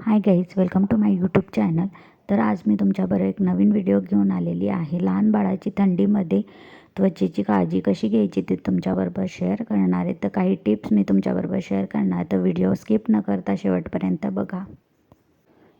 Hi guys welcome to my YouTube channel तर आज मी तुमच्याबरोबर एक नवीन व्हिडिओ घेऊन आलेली आहे. लहान बाळाची थंडीमध्ये त्वचेची काळजी कशी घ्यायची ते तुमच्याबरोबर शेअर करणार आहे. तर काही टिप्स मी तुमच्याबरोबर शेअर करणार तर व्हिडिओ स्किप न करता शेवटपर्यंत बघा.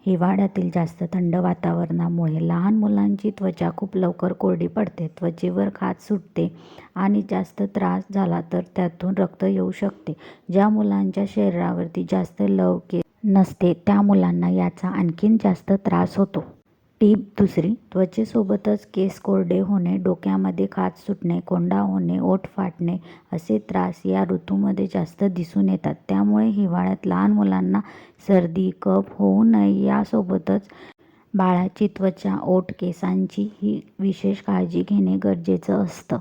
हिवाळ्यातील जास्त थंड वातावरणामुळे लहान मुलांची त्वचा खूप लवकर कोरडी पडते. त्वचेवर खाज सुटते आणि जास्त त्रास झाला तर त्यातून रक्त येऊ शकते. ज्या मुलांच्या शरीरावरती जास्त लवके नसते त्या मुलांना याचा आणखीन जास्त त्रास होतो. टीप दुसरी त्वचेसोबतच केस कोरडे होणे डोक्यामध्ये खाज सुटणे कोंडा होणे ओठ फाटणे असे त्रास या ऋतूमध्ये जास्त दिसून येतात. त्यामुळे हिवाळ्यात लहान मुलांना सर्दी कफ होऊ नये यासोबतच बाळाची त्वचा ओठ केसांची ही विशेष काळजी घेणे गरजेचं असतं.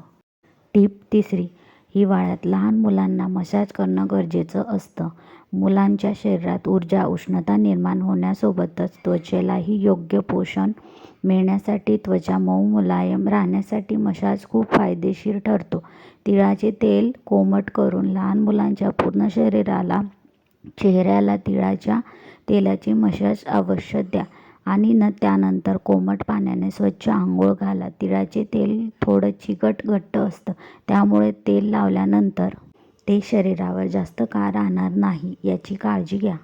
टीप तिसरी हिवाळ्यात लहान मुलांना मसाज करणं गरजेचं असतं. मुलांच्या शरीरात ऊर्जा उष्णता निर्माण होण्यासोबतच त्वचेलाही योग्य पोषण मिळण्यासाठी त्वचा मऊ मुलायम राहण्यासाठी मसाज खूप फायदेशीर ठरतो. तिळाचे तेल कोमट करून लहान मुलांच्या पूर्ण शरीराला चेहऱ्याला तिळाच्या तेलाची मसाज अवश्य द्या. आणि न त्यानंतर कोमट पाण्याने स्वच्छ आंघोळ घाला. तिळाचे तेल थोडं चिकट घट्ट असतं. त्यामुळे तेल लावल्यानंतर ते शरीरावर जास्त काळ राहणार नाही याची काळजी घ्या.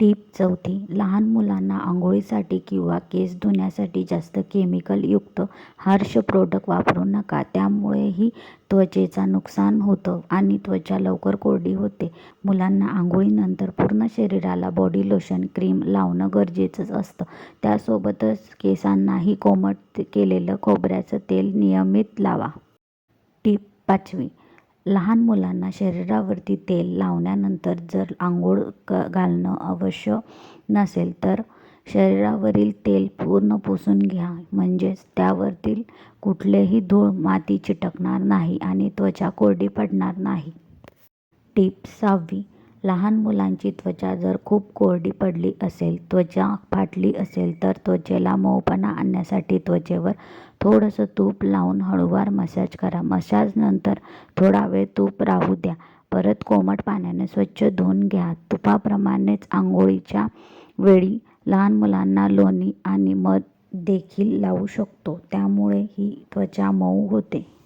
टीप चौथी लहान मुलांना आंघोळीसाठी किंवा केस धुण्यासाठी जास्त केमिकलयुक्त हार्श प्रोडक्ट वापरू नका. त्यामुळेही त्वचेचा नुकसान होतं आणि त्वचा लवकर कोरडी होते. मुलांना आंघोळीनंतर पूर्ण शरीराला बॉडी लोशन क्रीम लावणं गरजेचंच असतं. त्यासोबतच केसांनाही कोमट केलेलं खोबऱ्याचं तेल नियमित लावा. टीप पाचवी लहान मुलांना शरीरावरती तेल लावल्यानंतर जर आंघोळ क घालणं अवश्य नसेल तर शरीरावरील तेल पूर्ण पुसून घ्या. म्हणजेच त्यावरील कुठलेही धूळ माती चिटकणार नाही आणि त्वचा कोरडी पडणार नाही. टीप सहावी. लहान मुलांची त्वचा जर खूप कोरडी पडली असेल त्वचा फाटली असेल तर त्वचेला मऊपणा आणण्यासाठी त्वचेवर थोडंसं तूप लावून हळूवार मसाज करा. मसाजनंतर थोडा वेळ तूप राहू द्या. परत कोमट पाण्याने स्वच्छ धुवून घ्या. तुपाप्रमाणेच आंघोळीच्या वेळी लहान मुलांना लोणी आणि मध देखील लावू शकतो. त्यामुळे ही त्वचा मऊ होते.